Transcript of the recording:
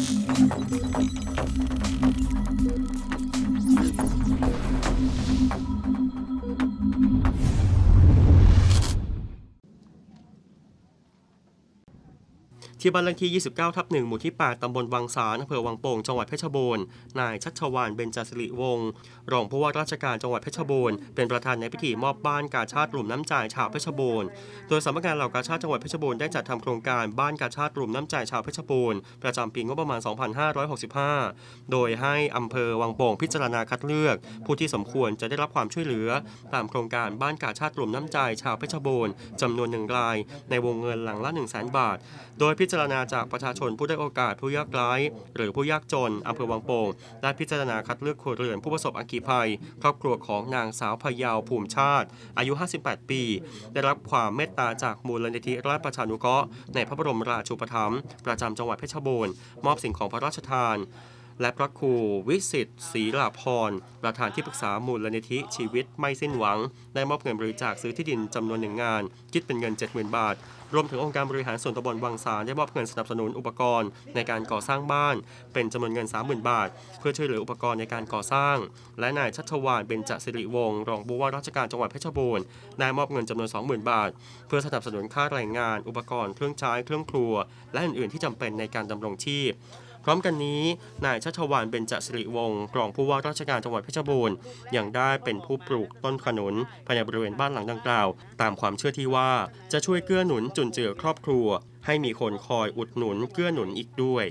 Thank you. ที่บ้านเลขที่ 29 ทับ1หมู่ที่ 8 ตำบลวังสารอำเภอวังโป่ง จังหวัดเพชรบูรณ์ นายชัชวานเบญจสิริวงศ์รองผู้ว่าราชการจังหวัดเพชรบูรณ์ เป็นประธานในพิธีมอบบ้านกาชาติกลุ่มน้ำใจชาวเพชรบูรณ์ โดยสำนักงานเหล่ากาชาติจังหวัดเพชรบูรณ์ได้จัดทำโครงการบ้านกาชาติกลุ่มน้ำใจชาวเพชรบูรณ์ ประจำปีงบประมาณ 2565 โดยให้อำเภอวังโป่งพิจารณาคัดเลือก ผู้ที่สมควรจะได้รับความช่วยเหลือ ตามโครงการบ้านกาชาติกลุ่มน้ำใจชาวเพชรบูรณ์จำนวนหนึ่งราย ในวงเงินหลังละ1 0 0 0 0แบาท โดยพิจารณาจากประชาชนผู้ได้โอกาสผู้ยากไร้หรือผู้ยากจนอำเภอวังโป่งได้พิจารณาคัดเลือกครัวเรือนผู้ประสบอัคคีภัย ครอบครัวของนางสาวพยาวภูมิชาติ อายุ 58 ปี ได้รับความเมตตาจากมูลนิธิราชประชานุเคราะห์ในพระบรมราชูปถัมภ์ประจำจังหวัดเพชรบูรณ์มอบสิ่งของพระราชทาน และพระครูวิสิตศรีลาพร ประธานที่ปรึกษามูลนิธิชีวิตไม่สิ้นหวัง ได้มอบเงินบริจาคซื้อที่ดินจำนวนหนึ่งงาน คิดเป็นเงิน 70,000 บาท รวมถึงองค์การบริหารส่วนตำบลวังสารได้มอบเงินสนับสนุนอุปกรณ์ในการก่อสร้างบ้าน เป็นจำนวนเงิน 30,000 บาท เพื่อช่วยเหลืออุปกรณ์ในการก่อสร้าง และนายชัชวานเบญจสิริวงศ์รองผู้ว่าราชการจังหวัดเพชรบูรณ์ได้มอบเงินจำนวน 20,000 บาท เพื่อสนับสนุนค่าแรงงาน อุปกรณ์เครื่องใช้เครื่องครัว และอื่นๆที่จำเป็นในการดำรงชีพ พร้อมกันนี้ นายชัชวานเบญจสิริวงศ์รองผู้ว่าราชการจังหวัดเพชรบูรณ์ยังได้เป็นผู้ปลูกต้นขนุนภายในบริเวณบ้านหลังดังกล่าว ตามความเชื่อที่ว่าจะช่วยเกื้อหนุนจุนเจือครอบครัว ให้มีคนคอยอุดหนุนเกื้อหนุนอีกด้วย